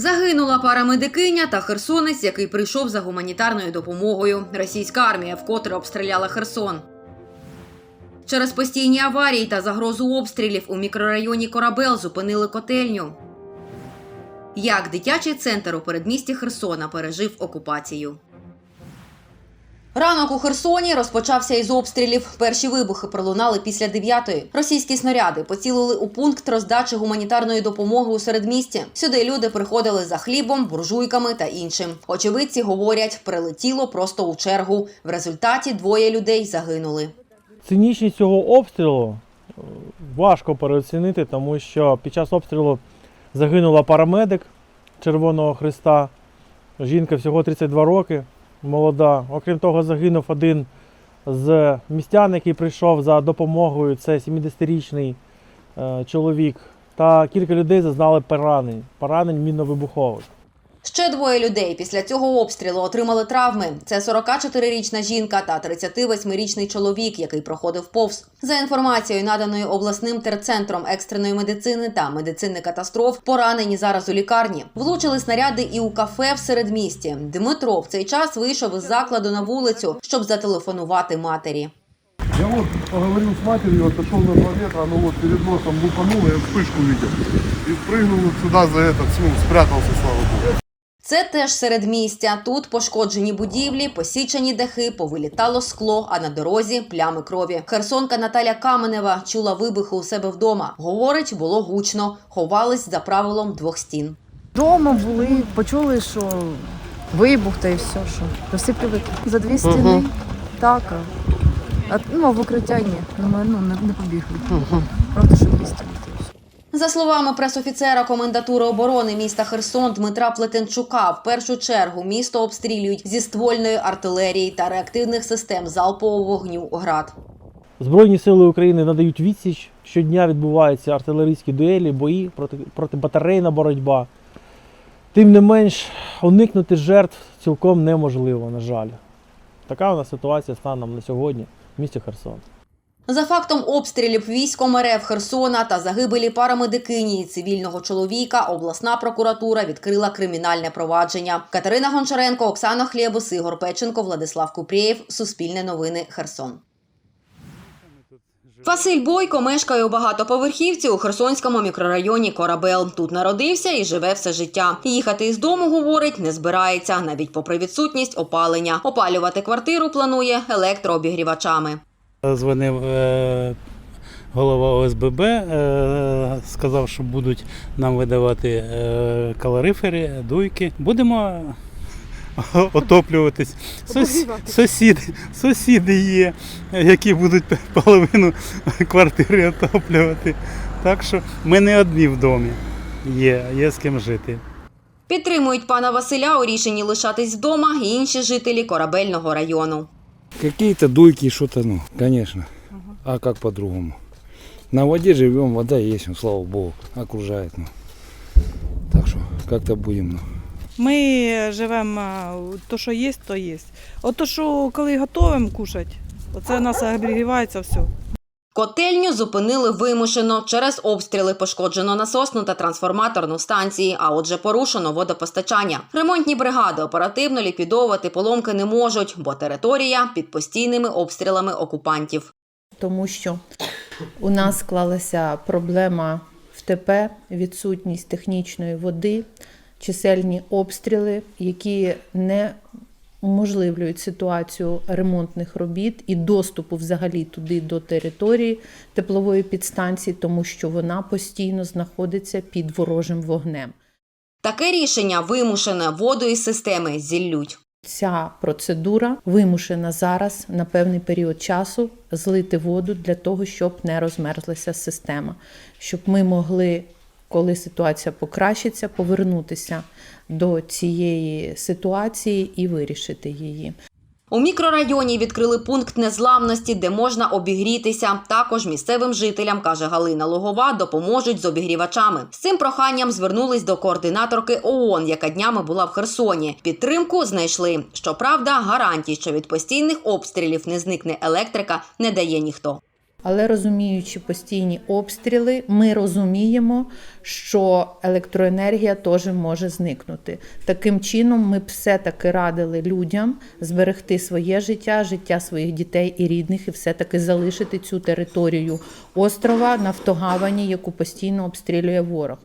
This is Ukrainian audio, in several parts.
Загинула парамедикиня та херсонець, який прийшов за гуманітарною допомогою. Російська армія вкотре обстріляла Херсон. Через постійні аварії та загрозу обстрілів у мікрорайоні Корабел зупинили котельню. Як дитячий центр у передмісті Херсона пережив окупацію. Ранок у Херсоні розпочався із обстрілів. Перші вибухи пролунали після дев'ятої. Російські снаряди поцілили у пункт роздачі гуманітарної допомоги у середмісті. Сюди люди приходили за хлібом, буржуйками та іншим. Очевидці говорять, прилетіло просто у чергу. В результаті двоє людей загинули. Цинічність цього обстрілу е, важко переоцінити, тому що під час обстрілу загинула парамедик Червоного Христа. Жінка всього 32 роки, молода. Окрім того, загинув один з містян, який прийшов за допомогою. Це 70-річний е, чоловік. Та кілька людей зазнали поранень, поранень мінно-вибухових. Ще двоє людей після цього обстрілу отримали травми. Це 44-річна жінка та 38-річний чоловік, який проходив повз. За інформацією, наданою обласним терцентром екстреної медицини та медицини катастроф, поранені зараз у лікарні. Влучили снаряди і у кафе в середмісті. Дмитро в цей час вийшов із закладу на вулицю, щоб зателефонувати матері. Я вот поговорил с матерью, отошел на 2 метра, оно вот перед носом лупануло, я вспышку видел. И прыгнул вот сюда за этот, ну, спрятался, слава богу. Це теж середмістя. Тут пошкоджені будівлі, посічені дахи, повилітало скло, а на дорозі плями крові. Херсонка Наталя Каменева чула вибухи у себе вдома. Говорить, було гучно, ховались за правилом двох стін. Дома були, почули, що вибух та і все, що всі привикли. За дві стіни. Так. а- ну, а в укриття ні. Думаю, ну, не, не побігли. Правда, що дві стіни. За словами пресофіцера комендатури оборони міста Херсон Дмитра Плетенчука, в першу чергу місто обстрілюють зі ствольної артилерії та реактивних систем залпового вогню ГРАД. Збройні сили України надають відсіч. Щодня відбуваються артилерійські дуелі, бої, проти, протибатарейна боротьба. Тим не менш, уникнути жертв цілком неможливо, на жаль. Така у нас ситуація станом на сьогодні в місті Херсон. За фактом обстрілів військом РФ Херсона та загибелі парамедикині і цивільного чоловіка, обласна прокуратура відкрила кримінальне провадження. Катерина Гончаренко, Оксана Хлєбус, Ігор Печенко, Владислав Купрієв. Суспільне новини Херсон. Василь Бойко мешкає у багатоповерхівці у Херсонському мікрорайоні Корабел. Тут народився і живе все життя. Їхати із дому, говорить, не збирається, навіть попри відсутність опалення. Опалювати квартиру планує електрообігрівачами. Дзвонив е, голова ОСББ, е, сказав, що будуть нам видавати е, калорифери, дуйки. Будемо отоплюватись. Сус, сусіди, сусіди є, які будуть половину квартири отоплювати. Так що ми не одні в домі. Є, є з ким жити. Підтримують пана Василя у рішенні лишатись вдома і інші жителі корабельного району. Какие-то дуйки, что-то, ну, конечно. А как по-другому? На воде живем, вода есть, ну, слава богу, окружает. Ну. Так что как-то будем. Ну. Ми живемо то, що є, то є. От то, що коли готуємо кушати, оце нас обігрівається все. Котельню зупинили вимушено. Через обстріли пошкоджено насосну та трансформаторну станції, а отже порушено водопостачання. Ремонтні бригади оперативно ліквідовувати поломки не можуть, бо територія під постійними обстрілами окупантів. тому що у нас склалася проблема в ТП, відсутність технічної води, чисельні обстріли, які не уможливлюють ситуацію ремонтних робіт і доступу взагалі туди до території теплової підстанції, тому що вона постійно знаходиться під ворожим вогнем. Таке рішення вимушене воду із системи зіллють. Ця процедура вимушена зараз на певний період часу злити воду для того, щоб не розмерзлася система, щоб ми могли, коли ситуація покращиться, повернутися до цієї ситуації і вирішити її. У мікрорайоні відкрили пункт незламності, де можна обігрітися. Також місцевим жителям, каже Галина Логова, допоможуть з обігрівачами. З цим проханням звернулись до координаторки ООН, яка днями була в Херсоні. Підтримку знайшли. Щоправда, гарантій, що від постійних обстрілів не зникне електрика, не дає ніхто. Але розуміючи постійні обстріли, ми розуміємо, що електроенергія теж може зникнути. Таким чином, ми б все-таки радили людям зберегти своє життя, життя своїх дітей і рідних, і все-таки залишити цю територію острова Нафтогавані, яку постійно обстрілює ворог.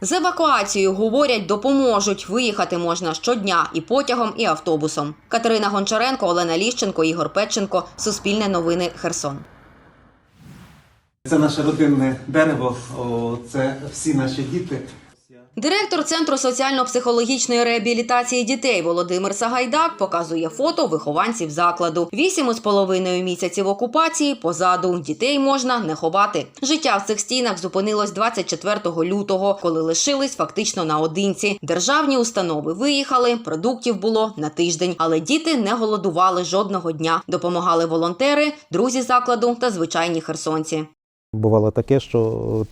З евакуацією говорять, допоможуть. Виїхати можна щодня і потягом, і автобусом. Катерина Гончаренко, Олена Ліщенко, Ігор Петченко. Суспільне новини Херсон. Це наше родинне дерево, це всі наші діти. Директор Центру соціально-психологічної реабілітації дітей Володимир Сагайдак показує фото вихованців закладу. Вісім із половиною місяців окупації позаду дітей можна не ховати. Життя в цих стінах зупинилось 24 лютого, коли лишились фактично наодинці. Державні установи виїхали, продуктів було на тиждень, але діти не голодували жодного дня. Допомагали волонтери, друзі закладу та звичайні херсонці. Бувало таке, що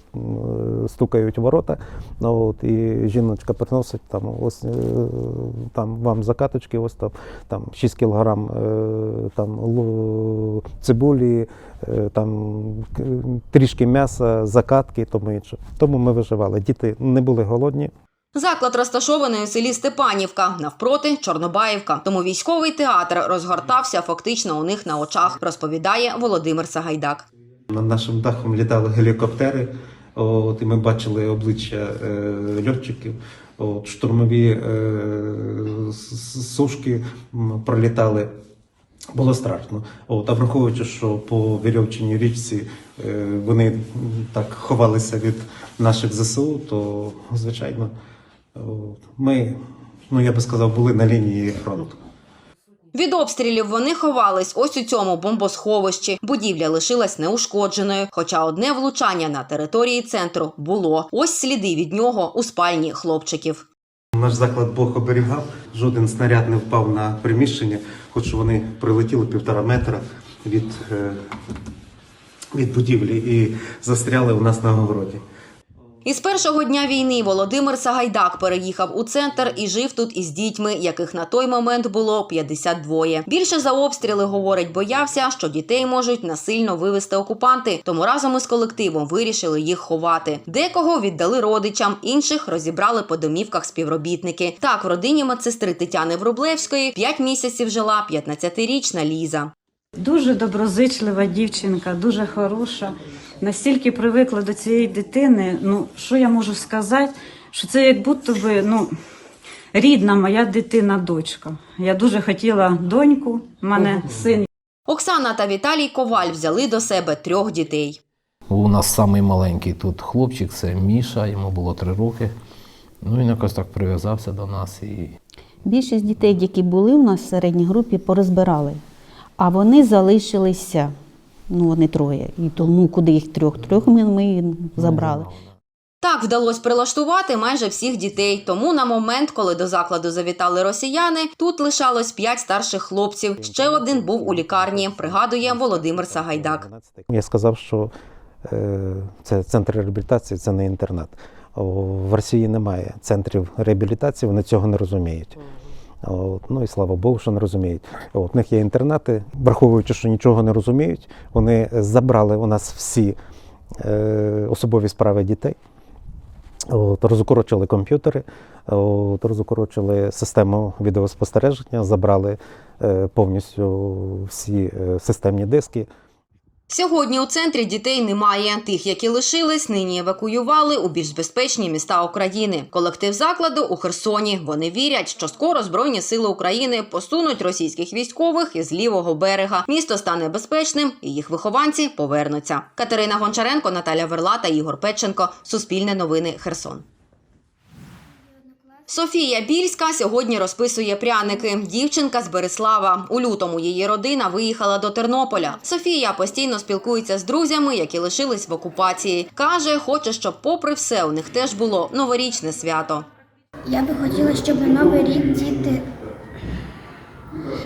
стукають ворота, ну, от, і жіночка приносить там, ось, е, там вам закаточки, ось там, там 6 кілограм е, там, цибулі, е, там, трішки м'яса, закатки і тому інше. Тому ми виживали. Діти не були голодні. Заклад розташований у селі Степанівка, навпроти Чорнобаївка. Тому військовий театр розгортався фактично у них на очах, розповідає Володимир Сагайдак. Над нашим дахом літали гелікоптери, от, і ми бачили обличчя е, льотчиків. От, штурмові е, сушки пролітали. Було страшно. От, а враховуючи, що по вірьовчиній річці е, вони так ховалися від наших ЗСУ, то звичайно от, ми, ну я би сказав, були на лінії фронту. Від обстрілів вони ховались ось у цьому бомбосховищі. Будівля лишилась неушкодженою, хоча одне влучання на території центру було. Ось сліди від нього у спальні хлопчиків. Наш заклад Бог оберігав, жоден снаряд не впав на приміщення, хоч вони прилетіли півтора метра від, е, від будівлі і застряли у нас на огороді. Із першого дня війни Володимир Сагайдак переїхав у центр і жив тут із дітьми, яких на той момент було 52. Більше за обстріли, говорить, боявся, що дітей можуть насильно вивезти окупанти. Тому разом із колективом вирішили їх ховати. Декого віддали родичам, інших розібрали по домівках співробітники. Так, в родині медсестри Тетяни Врублевської 5 місяців жила 15-річна Ліза. Дуже доброзичлива дівчинка, дуже хороша. Настільки привикла до цієї дитини. Ну, що я можу сказати, що це як будто би ну, рідна моя дитина, дочка. Я дуже хотіла доньку, в мене син Оксана та Віталій Коваль взяли до себе трьох дітей. У нас самий маленький тут хлопчик, це Міша, йому було три роки. Ну він якось так прив'язався до нас і Більшість дітей, які були у нас в середній групі, порозбирали, а вони залишилися. Ну, вони троє. І тому, куди їх трьох? Трьох ми, ми забрали. Так вдалося прилаштувати майже всіх дітей. Тому на момент, коли до закладу завітали росіяни, тут лишалось п'ять старших хлопців. Ще один був у лікарні. Пригадує Володимир Сагайдак. Я сказав, що е, це центр реабілітації, це не інтернат. В Росії немає центрів реабілітації, вони цього не розуміють. От, ну і слава Богу, що не розуміють. От, у них є інтернати, враховуючи, що нічого не розуміють, вони забрали у нас всі е, особові справи дітей. От, розукорочили комп'ютери, от, розукорочили систему відеоспостереження, забрали е, повністю всі е, системні диски. Сьогодні у центрі дітей немає. Тих, які лишились, нині евакуювали у більш безпечні міста України. Колектив закладу у Херсоні. Вони вірять, що скоро Збройні сили України посунуть російських військових із лівого берега. Місто стане безпечним, і їх вихованці повернуться. Катерина Гончаренко, Наталя Верла та Ігор Петченко. Суспільне новини Херсон. Софія Більська сьогодні розписує пряники. Дівчинка з Береслава. У лютому її родина виїхала до Тернополя. Софія постійно спілкується з друзями, які лишились в окупації. Каже, хоче, щоб, попри все, у них теж було новорічне свято. Я би хотіла, щоб на Новий рік діти,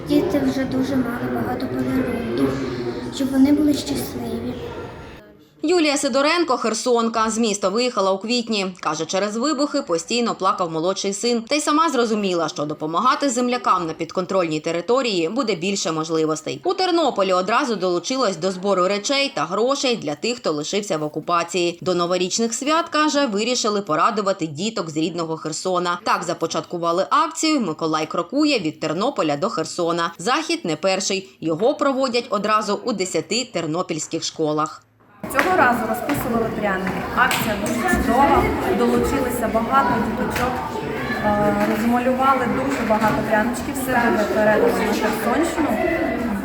діти вже дуже мали багато подарунків, щоб вони були щасливі. Юлія Сидоренко, Херсонка, з міста виїхала у квітні. Каже, через вибухи постійно плакав молодший син. Та й сама зрозуміла, що допомагати землякам на підконтрольній території буде більше можливостей. У Тернополі одразу долучилась до збору речей та грошей для тих, хто лишився в окупації. До новорічних свят каже, вирішили порадувати діток з рідного Херсона. Так започаткували акцію Миколай крокує від Тернополя до Херсона. Захід не перший. Його проводять одразу у 10 тернопільських школах. Цього разу розписували пряники. Акція дуже чудова. Долучилися багато діточок. е, Розмалювали дуже багато пряничків. Все буде передано на Херсонщину,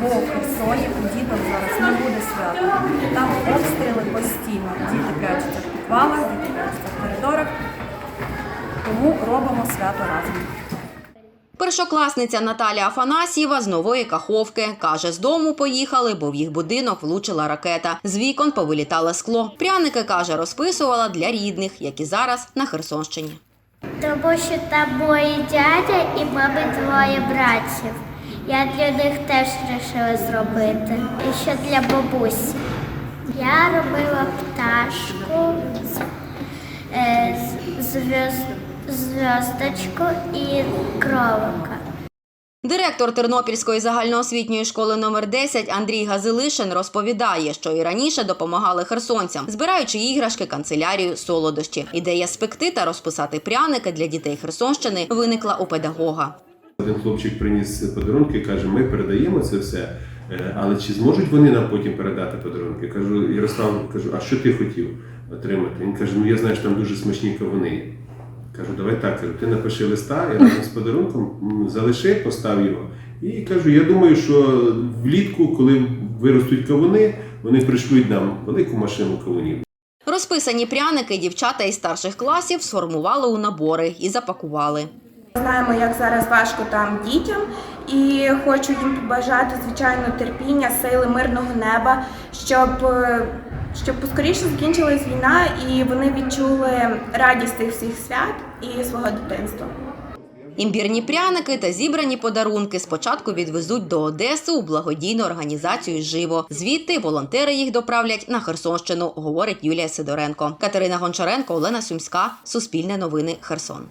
бо в Херсоні у діток зараз не буде свята. Там обстріли постійно. Діти прячуться в підвалах, діти прячуться в коридорах. Тому робимо свято разом. Першокласниця Наталя Афанасьєва з нової каховки каже, з дому поїхали, бо в їх будинок влучила ракета. З вікон повилітало скло. Пряники каже, розписувала для рідних, які зараз на Херсонщині. Тому що там дядя і мами двоє братів. Я для них теж вирішила зробити. І ще для бабусі. Я робила пташку, з- е, з- зв'яз- зв'язочку і кролика. Директор Тернопільської загальноосвітньої школи номер 10 Андрій Газилишин розповідає, що і раніше допомагали херсонцям, збираючи іграшки, канцелярію, солодощі. Ідея спекти та розписати пряники для дітей Херсонщини виникла у педагога. Один хлопчик приніс подарунки, каже, ми передаємо це все, е, але чи зможуть вони нам потім передати подарунки? Кажу, Ярослав, кажу, а що ти хотів отримати? Він каже, ну я знаю, що там дуже смачні кавуни. Кажу, давай так, кажу, ти напиши листа і разом з подарунком залиши, постав його. І кажу, я думаю, що влітку, коли виростуть кавуни, вони пришлють нам велику машину кавунів. Розписані пряники дівчата із старших класів сформували у набори і запакували. Знаємо, як зараз важко там дітям, і хочу їм побажати звичайно терпіння, сили, мирного неба, щоб, е, щоб поскоріше закінчилась війна і вони відчули радість цих всіх свят і свого дитинства. Імбірні пряники та зібрані подарунки спочатку відвезуть до Одеси у благодійну організацію Живо. Звідти волонтери їх доправлять на Херсонщину, говорить Юлія Сидоренко. Катерина Гончаренко, Олена Сумська, Суспільне новини, Херсон.